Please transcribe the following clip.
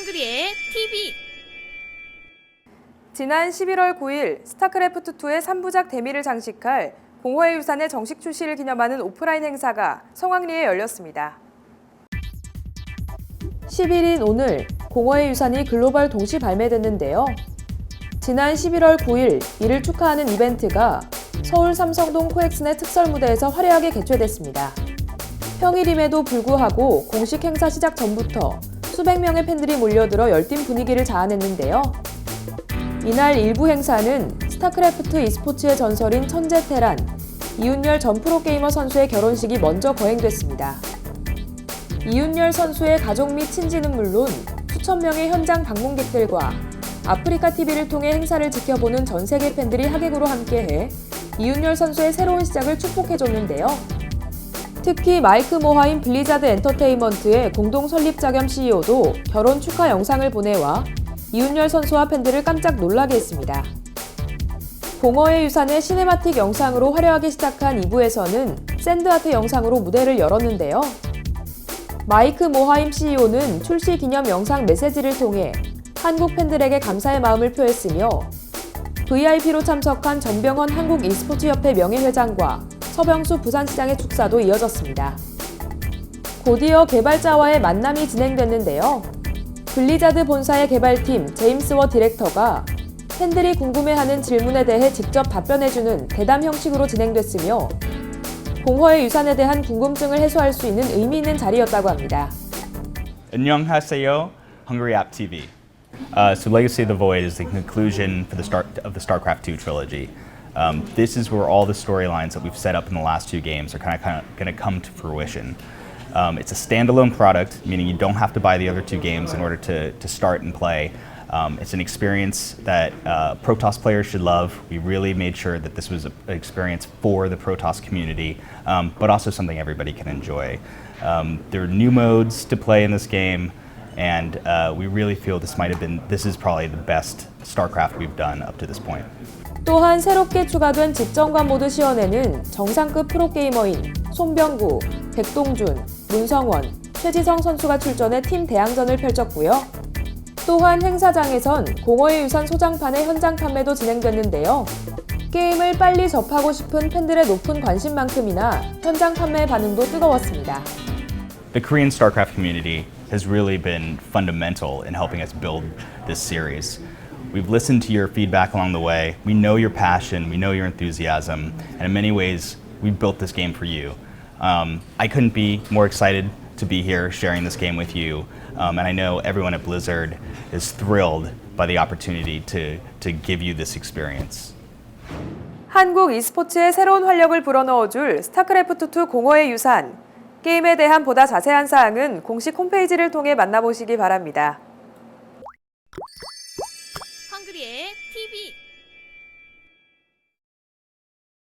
헝그리의 TV 지난 11월 9일 스타크래프트2의 3부작 대미를 장식할 공허의 유산의 정식 출시를 기념하는 오프라인 행사가 성황리에 열렸습니다. 11인 오늘 공허의 유산이 글로벌 동시 발매됐는데요. 지난 11월 9일 이를 축하하는 이벤트가 서울 삼성동 코엑스네 특설 무대에서 화려하게 개최됐습니다. 평일임에도 불구하고 공식 행사 시작 전부터 수백 명의 팬들이 몰려들어 열띤 분위기를 자아냈는데요. 이날 일부 행사는 스타크래프트 e스포츠의 전설인 천재 테란 이윤열 전 프로게이머 선수의 결혼식이 먼저 거행됐습니다. 이윤열 선수의 가족 및 친지는 물론 수천 명의 현장 방문객들과 아프리카 TV를 통해 행사를 지켜보는 전 세계 팬들이 하객으로 함께해 이윤열 선수의 새로운 시작을 축복해줬는데요. 특히 마이크 모하임 블리자드 엔터테인먼트의 공동 설립자 겸 CEO도 결혼 축하 영상을 보내와 이윤열 선수와 팬들을 깜짝 놀라게 했습니다. 공허의 유산의 시네마틱 영상으로 화려하게 시작한 2부에서는 샌드아트 영상으로 무대를 열었는데요. 마이크 모하임 CEO는 출시 기념 영상 메시지를 통해 한국 팬들에게 감사의 마음을 표했으며 VIP로 참석한 전병헌 한국 e스포츠협회 명예회장과 서병수 부산시장의 축사도 이어졌습니다. 곧이어 개발자와의 만남이 진행됐는데요. 블리자드 본사의 개발팀 제임스 워 디렉터가 팬들이 궁금해하는 질문에 대해 직접 답변해주는 대담 형식으로 진행됐으며 공허의 유산에 대한 궁금증을 해소할 수 있는 의미 있는 자리였다고 합니다. 안녕하세요, Hungry App TV. Uh, so, Legacy of the Void is the conclusion for the start of the StarCraft II trilogy. Um, this is where all the storylines that we've set up in the last two games are kind of, going to come to fruition. Um, it's a standalone product, meaning you don't have to buy the other two games in order to, to start and play. Um, it's an experience that uh, Protoss players should love. We really made sure that this was a- an experience for the Protoss community, um, but also something everybody can enjoy. Um, there are new modes to play in this game, and uh, we really feel this might have been, this is probably the best StarCraft we've done up to this point. 또한 새롭게 추가된 직전관 모드 시연에는 정상급 프로게이머인 손병구, 백동준, 문성원, 최지성 선수가 출전해 팀 대항전을 펼쳤고요. 또한 행사장에선 공허의 유산 소장판의 현장 판매도 진행됐는데요. 게임을 빨리 접하고 싶은 팬들의 높은 관심만큼이나 현장 판매 반응도 뜨거웠습니다. The Korean StarCraft community has really been fundamental in helping us build this series. We've listened to your feedback along the way. We know your passion, we know your enthusiasm, and in many ways, we built this game for you. Um, I couldn't be more excited to be here sharing this game with you, um, and I know everyone at Blizzard is thrilled by the opportunity to, to give you this experience. 한국 e스포츠의 새로운 활력을 불어넣어줄 스타크래프트2 공허의 유산. 게임에 대한 보다 자세한 사항은 공식 홈페이지를 통해 만나보시기 바랍니다. 헝그리의 TV